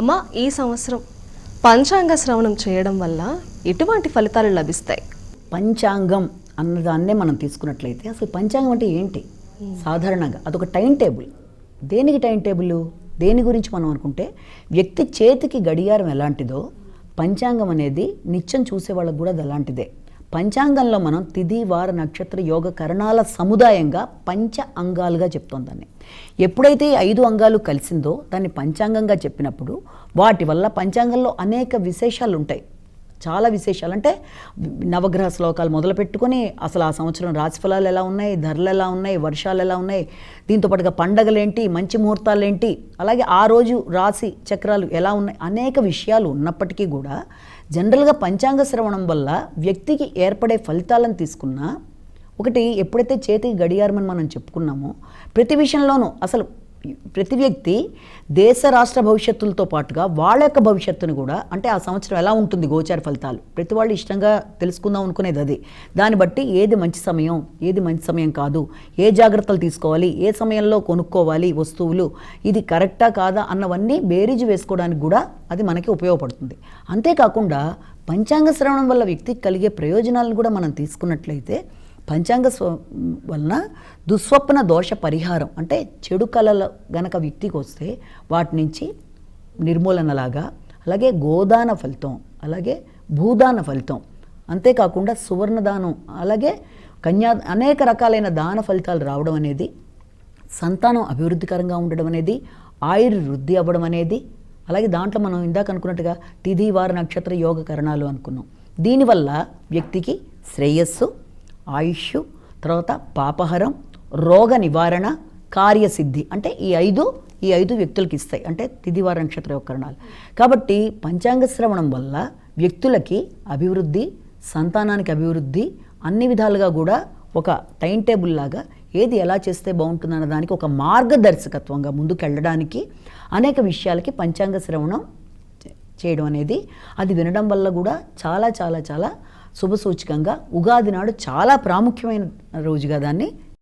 అమ్మ ఈ సంవత్సరం పంచాంగ శ్రవణం చేయడం వల్ల ఎటువంటి ఫలితాలు లభిస్తాయి? పంచాంగం అన్నదాన్నే మనం తీసుకున్నట్లయితే అసలు పంచాంగం అంటే ఏంటి? సాధారణంగా అదొక టైం టేబుల్. దేనికి టైం టేబుల్? దేని గురించి మనం అనుకుంటే వ్యక్తి చేతికి గడియారం ఎలాంటిదో పంచాంగం అనేది నిత్యం చూసే వాళ్ళకు కూడా అది అలాంటిదే. పంచాంగంలో మనం తిది వార నక్షత్ర యోగ కరణాల సముదాయంగా పంచ అంగాలుగా చెప్తాం దాన్ని. ఎప్పుడైతే ఐదు అంగాలు కలిసిందో దాన్ని పంచాంగంగా చెప్పినప్పుడు వాటి వల్ల పంచాంగంలో అనేక విశేషాలు ఉంటాయి చాలా విశేషాలు. అంటే నవగ్రహ శ్లోకాలు మొదలు పెట్టుకొని అసలు ఆ సంవత్సరం రాశిఫలాలు ఎలా ఉన్నాయి ధరలు ఎలా ఉన్నాయి వర్షాలు ఎలా ఉన్నాయి దీంతో పాటుగా పండగలేంటి మంచి ముహూర్తాలు ఏంటి అలాగే ఆ రోజు రాశి చక్రాలు ఎలా ఉన్నాయి అనేక విషయాలు ఉన్నప్పటికీ కూడా జనరల్గా పంచాంగ శ్రవణం వల్ల వ్యక్తికి ఏర్పడే ఫలితాలను తీసుకున్నా ఒకటి ఎప్పుడైతే చేతికి గడియారమని మనం చెప్పుకున్నామో ప్రతి విషయంలోనూ అసలు ప్రతి వ్యక్తి దేశ రాష్ట్ర భవిష్యత్తులతో పాటుగా వాళ్ళ యొక్క భవిష్యత్తును కూడా అంటే ఆ సంవత్సరం ఎలా ఉంటుంది గోచార ఫలితాలు ప్రతి వాళ్ళు ఇష్టంగా తెలుసుకుందాం అనుకునేది అది. దాన్ని బట్టి ఏది మంచి సమయం ఏది మంచి సమయం కాదు ఏ జాగ్రత్తలు తీసుకోవాలి ఏ సమయంలో కొనుక్కోవాలి వస్తువులు ఇది కరెక్టా కాదా అన్నవన్నీ బేరీజు వేసుకోవడానికి కూడా అది మనకి ఉపయోగపడుతుంది. అంతేకాకుండా పంచాంగ శ్రవణం వల్ల వ్యక్తికి కలిగే ప్రయోజనాలను కూడా మనం తీసుకున్నట్లయితే పంచాంగ స్వ వలన దుస్వప్న దోష పరిహారం అంటే చెడు కళలు గనక వ్యక్తికి వస్తే వాటి నుంచి నిర్మూలనలాగా అలాగే గోదాన ఫలితం అలాగే భూదాన ఫలితం అంతేకాకుండా సువర్ణదానం అలాగే కన్యా అనేక రకాలైన దాన ఫలితాలు రావడం అనేది సంతానం అభివృద్ధికరంగా ఉండడం అనేది ఆయుర్ వృద్ధి అవ్వడం అనేది అలాగే దాంట్లో మనం ఇందాక అనుకున్నట్టుగా తిథి వార నక్షత్ర యోగ కరణాలు అనుకున్నాం. దీనివల్ల వ్యక్తికి శ్రేయస్సు ఆయుష్ తర్వాత పాపహరం రోగ నివారణ కార్యసిద్ధి. అంటే ఈ ఐదు ఈ ఐదు వ్యక్తులకి ఇస్తాయి. అంటే తిదివార నక్షత్ర యొక్క కరణాలు కాబట్టి పంచాంగ శ్రవణం వల్ల వ్యక్తులకి అభివృద్ధి సంతానానికి అభివృద్ధి అన్ని విధాలుగా కూడా ఒక టైం టేబుల్ లాగా ఏది ఎలా చేస్తే బాగుంటుందన్న దానికి ఒక మార్గదర్శకత్వంగా ముందుకు వెళ్ళడానికి అనేక విషయాలకి పంచాంగ శ్రవణం చేయడం అనేది అది వినడం వల్ల కూడా చాలా చాలా చాలా శుభసూచకంగా ఉగాది నాడు చాలా ప్రాముఖ్యమైన రోజుగా దాన్ని